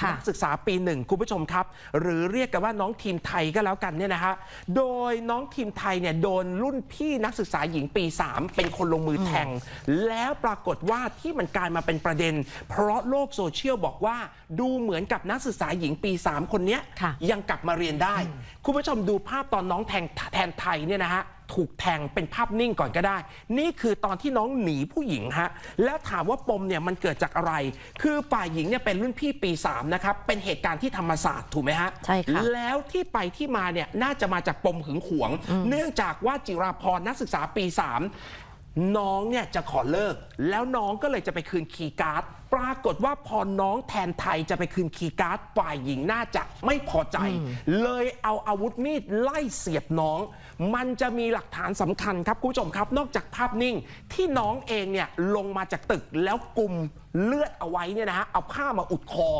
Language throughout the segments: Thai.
ค่ะนัศึกษาปีหนึ่งคุณผู้ชมครับ หรือเรียกกันว่าน้องทีมไทยก็แล้วกันเนี่ยนะฮะโดยน้องทีมไทยเนี่ยโดนรุ่นพี่นักศึกษาหญิงปี 3 เป็นคนลงมือแทง แล้วปรากฏว่าที่มันกลายมาเป็นประเด็น เพราะโลกโซเชียลบอกว่าดูเหมือนกับนักศึกษาหญิงปี 3 คนเนี้ยค่ะยังกลับมาเรียนได้ คุณผู้ชมดูภาพตอนน้องแทงแทนไทยเนี่ยนะฮะ ถูกแทงเป็นภาพนิ่งก่อนก็ได้ นี่คือตอนที่น้องหนีผู้หญิงฮะแล้วถามว่าปมเนี่ยมันเกิดจากอะไร คือฝ่ายหญิงเนี่ยเป็นรุ่นพี่ปี3นะครับเป็นเหตุการณ์ที่ธรรมศาสตร์ถูกไหมฮะใช่ค่ะแล้วที่ไปที่มาเนี่ยน่าจะมาจากปมหึงหวง เนื่องจากว่าจิราพรนักศึกษาปี 3 น้องเนี่ยจะขอเลิก แล้วน้องก็เลยจะไปคืนคีย์การ์ด ปรากฏว่าพอน้องแทนไทยจะไปคืนคีย์การ์ดฝ่ายหญิงน่าจะไม่พอใจ เลยเอาอาวุธมีดไล่เสียบน้อง มันจะมีหลักฐานสำคัญครับคุณผู้ชมครับ นอกจากภาพนิ่งที่น้องเองเนี่ยลงมาจากตึกแล้วกลุ่มเลือดเอาไว้เนี่ยนะฮะ เอาผ้ามาอุดคอ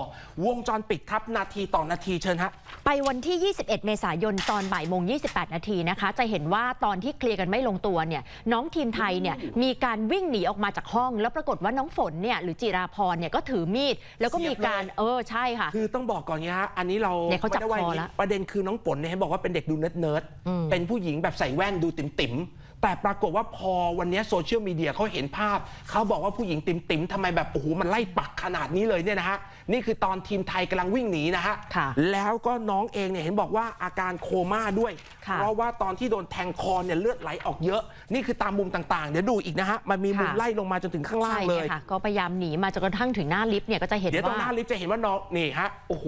วงจรปิดครับ นาทีต่อนาทีเชิญฮะ ไปวันที่ 21 เมษายนตอนบ่ายโมง 28 นาทีนะคะ จะเห็นว่าตอนที่เคลียร์กันไม่ลงตัวเนี่ย น้องทีมไทยเนี่ยมีการวิ่งหนีออกมาจากห้อง แล้วปรากฏว่าน้องฝนเนี่ยหรือจิราพรเนี่ยก็ถือมีดแล้วก็มีการเสียบเลยเออใช่ค่ะ คือต้องบอกก่อนเนี้ยฮะอันนี้เราเนี่ยเขาจับไม่ได้ว่าคออย่างนี้ละประเด็นคือน้องฝนเนี่ยเห็นบอกว่าเป็นเด็กดูเนิร์ดเนิร์ดๆเป็นผู้หญิงแบบใส่แว่นดูติ่มติ่มๆแต่ปรากฏว่าพอวันเนี้ยโซเชียลมีเดียเขาเห็นภาพ เขาบอกว่าผู้หญิงติ่มติ่มๆทำไมแบบโอ้โหมันไล่ปักขนาดนี้เลยเนี่ยนะฮะ นี่คือตอนทีมไทยกำลังวิ่งหนีนะฮะค่ะแล้วก็น้องเองเนี่ยเห็นบอกว่าอาการโคม่าด้วยค่ะ เพราะว่าตอนที่โดนแทงคอเนี่ยเลือดไหลออกเยอะ นี่คือตามมุมต่างๆ เดี๋ยวดูอีกนะฮะ มันมีมุมค่ะไล่ลงมาจนถึงข้างล่างใช่เลเนี่ยยค่ะก็พยายามหนีมาจนกระทั่งถึงหน้าลิฟต์เนี่ยก็จะเห็นเดี๋ยวตรงว่าหน้าลิฟต์จะเห็นว่าน้องนี่ฮะโอ้โห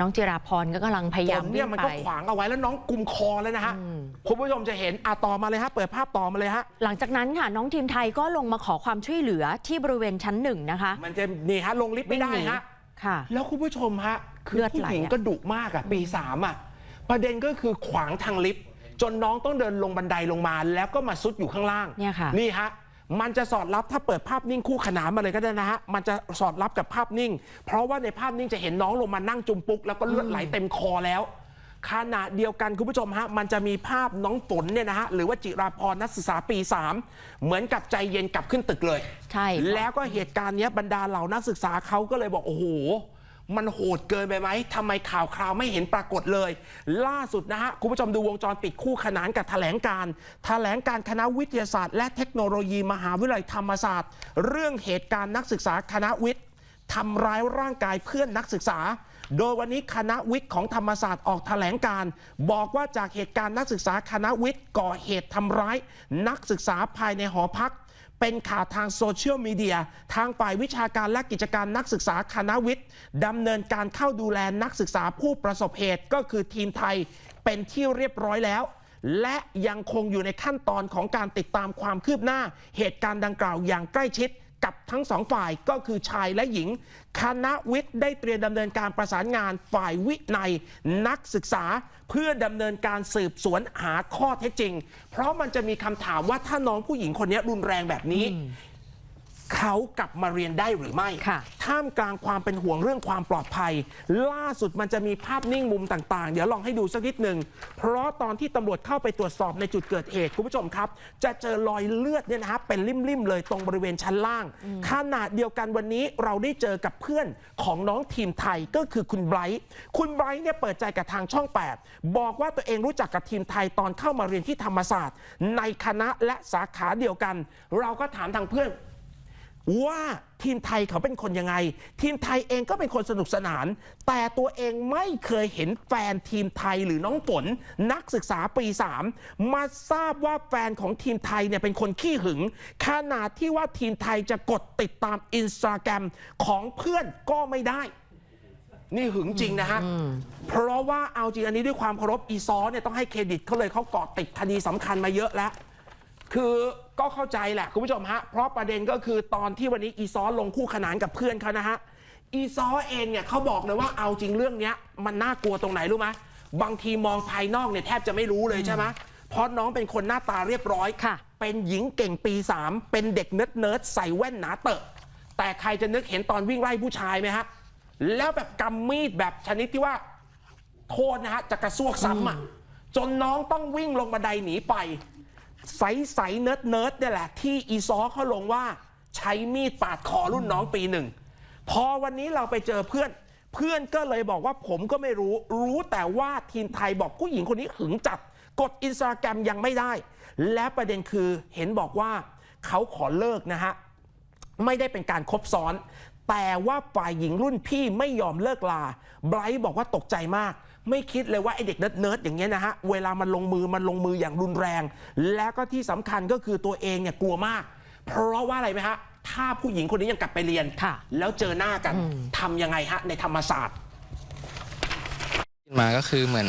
น้องจิราพรก็กำลังพยายามฝนวิ่เนี่ยงมันไปก็ขวางเอาไว้แล้วน้องกุมคอแล้วนะฮะคุณผู้ชมจะเห็นอะต่อมาเลยฮะเปิดภาพต่อมาเลยฮะหลังจากนั้นค่ะน้องทีมไทยก็ลงมาขอความช่วยเหลือที่บริเวณชั้นหนึ่งนะคะมันจะนี่ฮะลงลิฟต์ไม่ได้วิ่งหนีฮะค่ะ แล้วคุณผู้ชมฮะคือเลือดผู้ไหลหญิงอะก็ดุมากอะปีสามอะ ประเด็นก็คือขวางทางลิฟต์จนน้องต้องเดินลงบันไดลงมา แล้วก็มาซุดอยู่ข้างล่างเนี่ยค่ะ นี่ฮะมันจะสอดรับถ้าเปิดภาพนิ่งคู่ขนานมาเลยก็ได้นะฮะมันจะสอดรับกับภาพนิ่ง เพราะว่าในภาพนิ่งจะเห็นน้องลงมานั่งจุมปุก แล้วก็เลือดไหลเต็มคอแล้วขณะเดียวกันคุณผู้ชมฮะมันจะมีภาพน้องฝนเนี่ยนะฮะหรือว่าจิราพรนักศึกษาปี 3 เหมือนกับใจเย็นกลับขึ้นตึกเลย ใช่ค่ะ แล้วก็เหตุการณ์เนี้ยบรรดาเหล่านักศึกษาเขาก็เลยบอกโอ้โห มันโหดเกินไปไหมทำไมข่าวคราวไม่เห็นปรากฏเลย ล่าสุดนะฮะคุณผู้ชมดูวงจรปิดคู่ขนานกับแถลงการแถลงการคณะวิทยาศาสตร์ และเทคโนโลยีมหาวิทยาลัยธรรมศาสตร์ เรื่องเหตุการณ์นักศึกษาคณะวิทย์ทำร้ายร่างกายเพื่อนนักศึกษา โดยวันนี้คณะวิทย์ของธรรมศาสตร์ออกแถลงการ บอกว่าจากเหตุการณ์นักศึกษาคณะวิทย์ก่อเหตุทำร้าย นักศึกษาภายในหอพัก เป็นข่าวทางโซเชียลมีเดียทางฝ่ายวิชาการและกิจการนักศึกษาคณะวิทย์ดำเนินการเข้าดูแลนักศึกษาผู้ประสบเหตุก็คือทีมไทยเป็นที่เรียบร้อยแล้ว และยังคงอยู่ในขั้นตอนของการติดตามความคืบหน้า เหตุการณ์ดังกล่าวอย่างใกล้ชิด กับทั้งสองฝ่ายก็คือชายและหญิง คณะวิทย์ได้เตรียมดำเนินการประสานงานฝ่ายวินัยนักศึกษา เพื่อดำเนินการสืบสวนหาข้อเท็จจริง เพราะมันจะมีคำถามว่าถ้าน้องผู้หญิงคนนี้รุนแรงแบบนี้ เขากลับมาเรียนได้หรือไม่ ค่ะ ท่ามกลางความเป็นห่วงเรื่องความปลอดภัย ล่าสุดมันจะมีภาพนิ่งมุมต่างๆ เดี๋ยวลองให้ดูสักนิดหนึ่ง เพราะตอนที่ตำรวจเข้าไปตรวจสอบในจุดเกิดเหตุ คุณผู้ชมครับ จะเจอรอยเลือดเนี่ยนะฮะเป็นริ่มๆเลยตรงบริเวณชั้นล่างขนาดเดียวกันวันนี้เราได้เจอกับเพื่อนของน้องทีมไทยก็คือคุณไบรท์คุณไบรท์เนี่ยเปิดใจกับทางช่อง 8 บอกว่าตัวเองรู้จักกับทีมไทยตอนเข้ามาเรียนที่ธรรมศาสตร์ ในคณะและสาขาเดียวกัน เราก็ถามทางเพื่อน ว่าทีมไทยเขาเป็นคนยังไง ทีมไทยเองก็เป็นคนสนุกสนาน แต่ตัวเองไม่เคยเห็นแฟนทีมไทยหรือน้องฝนนักศึกษาปี 3 มาทราบว่าแฟนของทีมไทยเนี่ยเป็นคนขี้หึงขนาดที่ว่าทีมไทยจะกดติดตามอินสตาแกรมของเพื่อนก็ไม่ได้ นี่หึงจริงนะฮะ เพราะว่าเอาจริงอันนี้ด้วยความเคารพอีซอเนี่ยต้องให้เครดิตเขาเลยเขาเกาะติดคดีสำคัญมาเยอะแล้ว คือ ก็เข้าใจแหละคุณผู้ชมฮะ เพราะประเด็นก็คือตอนที่วันนี้อีซอลงคู่ขนานกับเพื่อนเขานะฮะ อีซอเองเนี่ยเขาบอกเลยว่าเอาจริงเรื่องเนี้ยมันน่ากลัวตรงไหนรู้ไหมบางทีมองภายนอกเนี่ยแทบจะไม่รู้เลยใช่ไหมเพราะน้องเป็นคนหน้าตาเรียบร้อย ค่ะ เป็นหญิงเก่งปี 3 เป็นเด็กเนิร์ดเนิร์ดใส่แว่นหนาเตอะ แต่ใครจะนึกเห็นตอนวิ่งไล่ผู้ชายไหมฮะ แล้วแบบกำมีดแบบชนิดที่ว่า โทษนะฮะจะกระซวกซ้ำอะ จนน้องต้องวิ่งลงบันไดหนีไป ใสใสๆเนิร์ดเนิร์ดเนี่ยแหละ ที่อีซอเขาลงว่าใช้มีดปาดคอรุ่นน้องปีหนึ่ง พอวันนี้เราไปเจอเพื่อน เพื่อนก็เลยบอกว่าผมก็ไม่รู้ รู้แต่ว่าทีมไทยบอกผู้หญิงคนนี้หึงจัด กดอินสตาแกรมยังไม่ได้ และประเด็นคือเห็นบอกว่าเขาขอเลิกนะฮะ ไม่ได้เป็นการคบซ้อน แต่ว่าฝ่ายหญิงรุ่นพี่ไม่ยอมเลิกลาไบรท์บอกว่าตกใจมาก ไม่คิดเลยว่าไอเด็กเนิร์ดๆอย่างเงี้ยนะฮะเวลามันลงมือมันลงมืออย่างรุนแรง แล้วก็ที่สำคัญก็คือตัวเองเนี่ยกลัวมาก เพราะว่าอะไรไหมฮะถ้าผู้หญิงคนนี้ยังกลับไปเรียนค่ะแล้วเจอหน้ากันทำยังไงฮะในธรรมศาสตร์มาก็คือเหมือน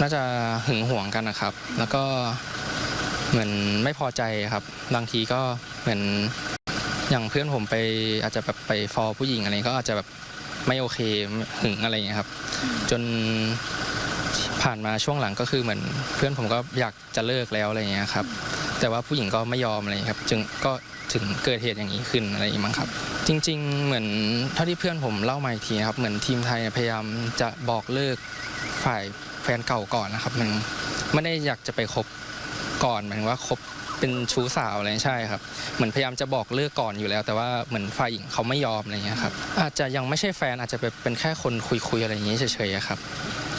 น่าจะหึงหวงกันนะครับ แล้วก็เหมือนไม่พอใจครับ บางทีก็เหมือนอย่างเพื่อนผมไปอาจจะแบบไปฟอลผู้หญิงอะไรก็อาจจะแบบ ไม่โอเคหึงอะไรอย่างเงี้ยครับ จนผ่านมาช่วงหลังก็คือเหมือนเพื่อนผมก็อยากจะเลิกแล้วอะไรอย่างเงี้ยครับ แต่ว่าผู้หญิงก็ไม่ยอมอะไรอย่างเงี้ยครับ จึงก็ถึงเกิดเหตุอย่างนี้ขึ้นอะไรอย่างงี้มั้งครับ จริง ๆ เหมือนเท่าที่เพื่อนผมเล่ามาอีกทีนะครับ เหมือนทีมไทยเนี่ยพยายามจะบอกเลิกฝ่ายแฟนเก่าก่อนนะครับมันไม่ได้อยากจะไปคบก่อนหมายถึงว่าคบ เป็นชู้สาวอะไรใช่ครับ เหมือนพยายามจะบอกเลิกก่อนอยู่แล้ว แต่ว่าเหมือนฝ่ายหญิงเขาไม่ยอมอะไรอย่างเงี้ยครับอาจจะยังไม่ใช่แฟนอาจจะเป็นแค่คนคุยๆอะไรอย่างงี้เฉยๆครับ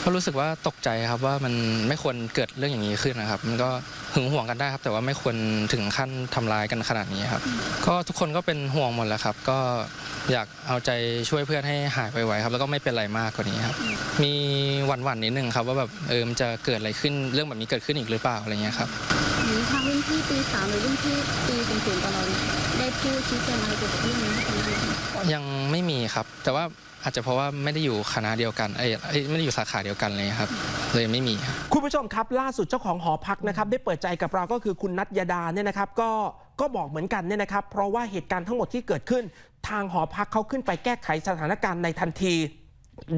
ก็รู้สึกว่าตกใจครับว่ามันไม่ควรเกิดเรื่องอย่างนี้ขึ้นนะครับ มันก็หึงหวงกันได้ครับ แต่ว่าไม่ควรถึงขั้นทำร้ายกันขนาดนี้ครับ ก็ทุกคนก็เป็นห่วงหมดแล้วครับ ก็อยากเอาใจช่วยเพื่อนให้หายไวๆครับ แล้วก็ไม่เป็นไรมากกว่านี้ครับ มีหวั่นๆนิดนึงครับว่าแบบเออมันจะเกิดอะไรขึ้นเรื่องแบบนี้เกิดขึ้นอีกหรือเปล่าอะไรเงี้ยครับ หรือทางรุ่นพี่ปีสามหรือรุ่นพี่ปีสูงๆกว่าเราเนี่ยได้พูดชี้แจงอะไรเกี่ยวกับเรื่องนี้ให้ฟังไหมยังไม่มีครับ แต่ว่าอาจจะเพราะว่าไม่ได้อยู่คณะเดียวกันเอ้ยเอ้ยไม่ได้อยู่สาขาเดียวกันเลยครับ เลยไม่มีครับ คุณผู้ชมครับ ล่าสุดเจ้าของหอพักนะครับ ได้เปิดใจกับเราก็คือคุณนัทยดาเนี่ยนะครับ ก็ก็บอกเหมือนกันเนี่ยนะครับ เพราะว่าเหตุการณ์ทั้งหมดที่เกิดขึ้น ทางหอพักเขาขึ้นไปแก้ไขสถานการณ์ในทันที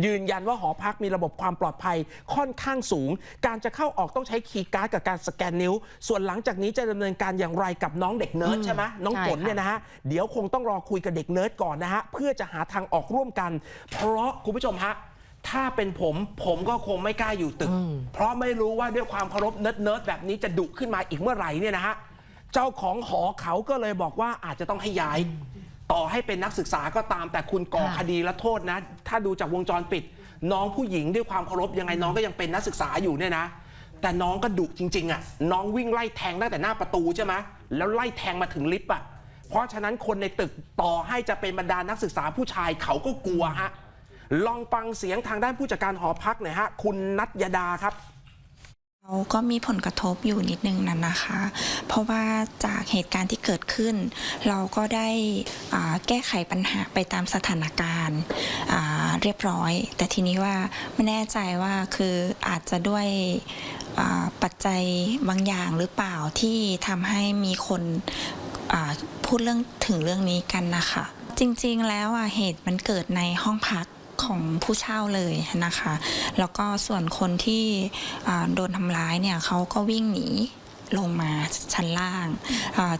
ยืนยันว่าหอพักมีระบบความปลอดภัยค่อนข้างสูง การจะเข้าออกต้องใช้คีย์การ์ดกับการสแกนนิ้ว ส่วนหลังจากนี้จะดำเนินการอย่างไรกับน้องเด็กเนิร์ดใช่ไหมน้องใช่ฝนค่ะเนี่ยนะฮะ เดี๋ยวคงต้องรอคุยกับเด็กเนิร์ดก่อนนะฮะ เพื่อจะหาทางออกร่วมกัน เพราะคุณผู้ชมฮะถ้าเป็นผมผมก็คงไม่กล้าอยู่ตึก เพราะไม่รู้ว่าด้วยความเคารพเนิร์ดเนิร์ดแบบนี้จะดุขึ้นมาอีกเมื่อไหร่เนี่ยนะฮะเจ้าของหอเขาก็เลยบอกว่าอาจจะต้องให้ย้าย ต่อให้เป็นนักศึกษาก็ตามแต่คุณก่อคดีและโทษนะ ถ้าดูจากวงจรปิด น้องผู้หญิงด้วยความเคารพยังไงน้องก็ยังเป็นนักศึกษาอยู่เนี่ยนะ แต่น้องก็ดุจริง ๆอะน้องวิ่งไล่แทงตั้งแต่หน้าประตูใช่ไหมแล้วไล่แทงมาถึงลิฟต์อะเพราะฉะนั้นคนในตึกต่อให้จะเป็นบรรดานักศึกษาผู้ชายเขาก็กลัวฮะลองฟังเสียงทางด้านผู้จัดการหอพักหน่อยฮะคุณนัทยดาครับ เขาก็มีผลกระทบอยู่นิดนึงนั่นนะคะ เพราะว่าจากเหตุการณ์ที่เกิดขึ้น เราก็ได้แก้ไขปัญหาไปตามสถานการณ์เรียบร้อย แต่ทีนี้ว่าไม่แน่ใจว่าคืออาจจะด้วยปัจจัยบางอย่างหรือเปล่าที่ทำให้มีคนพูดเรื่องถึงเรื่องนี้กันนะคะ จริงๆแล้วเหตุมันเกิดในห้องพัก ของผู้เช่าเลยนะคะ แล้วก็ส่วนคนที่โดนทำร้ายเนี่ยเขาก็วิ่งหนีลงมาชั้นล่าง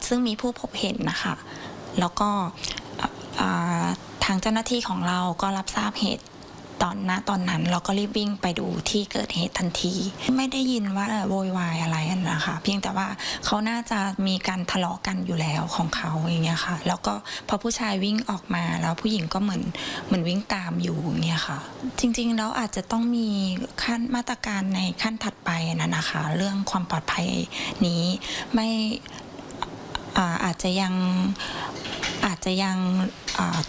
ซึ่งมีผู้พบเห็นนะคะ แล้วก็ทางเจ้าหน้าที่ของเราก็รับทราบเหตุ ตอนณตอนนั้นเราก็รีบวิ่งไปดูที่เกิดเหตุทันที ไม่ได้ยินว่าโวยวายอะไรนะคะเพียงแต่ว่าเขาน่าจะมีการทะเลาะกันอยู่แล้วของเขาอย่างเงี้ยค่ะ แล้วก็พอผู้ชายวิ่งออกมาแล้วผู้หญิงก็เหมือนเหมือนวิ่งตามอยู่อย่างเงี้ยค่ะ จริงๆแล้วอาจจะต้องมีขั้นมาตรการในขั้นถัดไปนะนะคะ เรื่องความปลอดภัยนี้ไม่อาอาจจะยังอาจจะยัง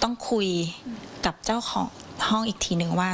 ต้องคุยกับเจ้าของ ห้องอีกทีหนึ่งว่า